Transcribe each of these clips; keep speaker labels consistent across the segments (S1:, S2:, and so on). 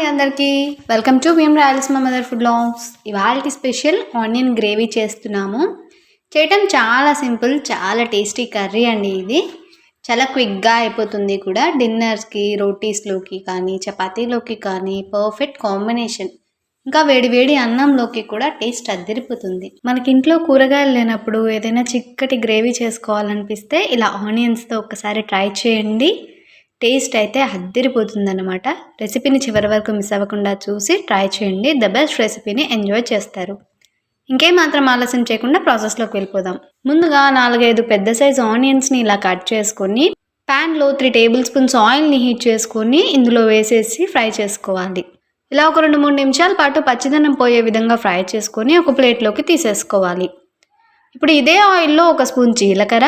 S1: అండి అందరికీ. Welcome to మేము రాయలసీమ మదర్ ఫుడ్ లాంగ్స్ ఇవాళ స్పెషల్ ఆనియన్ గ్రేవీ చేస్తున్నాము. చేయటం చాలా సింపుల్ చాలా టేస్టీ కర్రీ అండి ఇది. చాలా క్విక్గా అయిపోతుంది కూడా. డిన్నర్స్కి రోటీస్లోకి కానీ చపాతీలోకి కానీ పర్ఫెక్ట్ కాంబినేషన్ ఇంకా వేడివేడి అన్నంలోకి కూడా టేస్ట్ అద్దరిపోతుంది. మనకి ఇంట్లో కూరగాయలు లేనప్పుడు ఏదైనా చిక్కటి గ్రేవీ చేసుకోవాలనిపిస్తే ఇలా ఆనియన్స్తో ఒకసారి ట్రై చేయండి. టేస్ట్ అయితే అద్దరిపోతుందన్నమాట. రెసిపీని చివరి వరకు మిస్ అవ్వకుండా చూసి ట్రై చేయండి. ద బెస్ట్ రెసిపీని ఎంజాయ్ చేస్తారు. ఇంకేం మాత్రం ఆలస్యం చేయకుండా ప్రాసెస్లోకి వెళ్ళిపోదాం. ముందుగా నాలుగైదు పెద్ద సైజు ఆనియన్స్ని ఇలా కట్ చేసుకొని ప్యాన్లో త్రీ టేబుల్ స్పూన్స్ ఆయిల్ని హీట్ చేసుకొని ఇందులో వేసేసి ఫ్రై చేసుకోవాలి. ఇలా ఒక రెండు మూడు నిమిషాల పాటు పచ్చిదనం పోయే విధంగా ఫ్రై చేసుకొని ఒక ప్లేట్లోకి తీసేసుకోవాలి. ఇప్పుడు ఇదే ఆయిల్లో ఒక స్పూన్ జీలకర్ర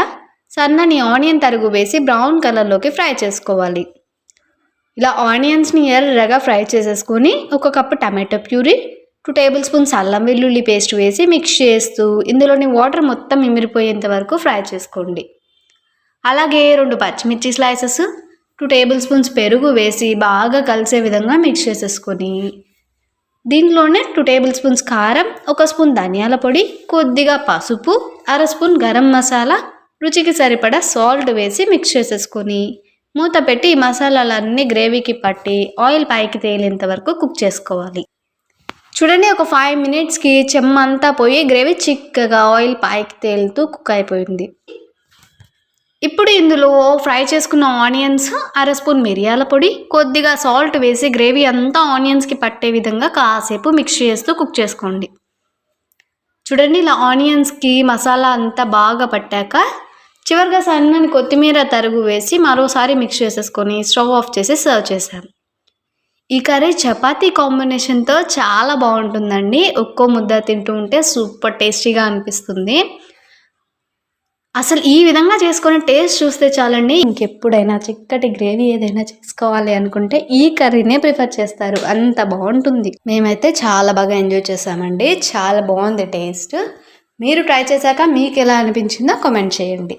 S1: సన్నని ఆనియన్ తరుగు వేసి బ్రౌన్ కలర్లోకి ఫ్రై చేసుకోవాలి. ఇలా ఆనియన్స్ని ఎర్రగా ఫ్రై చేసేసుకొని ఒక cup tomato puree two tablespoons అల్లం వెల్లుల్లి పేస్ట్ వేసి మిక్స్ చేస్తూ ఇందులోని వాటర్ మొత్తం ఇమిరిపోయేంత వరకు ఫ్రై చేసుకోండి. అలాగే రెండు పచ్చిమిర్చి స్లైసెస్ టూ టేబుల్ స్పూన్స్ పెరుగు వేసి బాగా కలిసే విధంగా మిక్స్ చేసేసుకొని దీనిలోనే టూ టేబుల్ స్పూన్స్ కారం ఒక స్పూన్ ధనియాల పొడి కొద్దిగా పసుపు అర స్పూన్ గరం మసాలా రుచికి సరిపడా సాల్ట్ వేసి మిక్స్ చేసేసుకొని మూత పెట్టి ఈ మసాలాలన్నీ గ్రేవీకి పట్టి ఆయిల్ పైకి తేలేంత వరకు కుక్ చేసుకోవాలి. చూడండి ఒక ఫైవ్ మినిట్స్కి చెమ్మంతా పోయి గ్రేవీ చిక్కగా ఆయిల్ పైకి తేలుతూ కుక్ అయిపోయింది. ఇప్పుడు ఇందులో ఫ్రై చేసుకున్న ఆనియన్స్ అర స్పూన్ మిరియాల పొడి కొద్దిగా సాల్ట్ వేసి గ్రేవీ అంతా ఆనియన్స్కి పట్టే విధంగా కాసేపు మిక్స్ చేస్తూ కుక్ చేసుకోండి. చూడండి ఇలా ఆనియన్స్కి మసాలా అంతా బాగా పట్టాక చివరిగా సన్నని కొత్తిమీర తరుగు వేసి మరోసారి మిక్స్ చేసేసుకొని స్టవ్ ఆఫ్ చేసి సర్వ్ చేసాం ఈ కర్రీ చపాతీ కాంబినేషన్తో చాలా బాగుంటుందండి. ఒక్కో ముద్ద తింటూ ఉంటే సూపర్ టేస్టీగా అనిపిస్తుంది. అసలు ఈ విధంగా చేసుకుని టేస్ట్ చూస్తే చాలండి. ఇంకెప్పుడైనా చిక్కటి గ్రేవీ ఏదైనా చేసుకోవాలి అనుకుంటే ఈ కర్రీనే ప్రిఫర్ చేస్తారు. అంత బాగుంటుంది. మేమైతే చాలా బాగా ఎంజాయ్ చేసామండి చాలా బాగుంది టేస్ట్ మీరు ట్రై చేశాక మీకు ఎలా అనిపించిందో కామెంట్ చేయండి.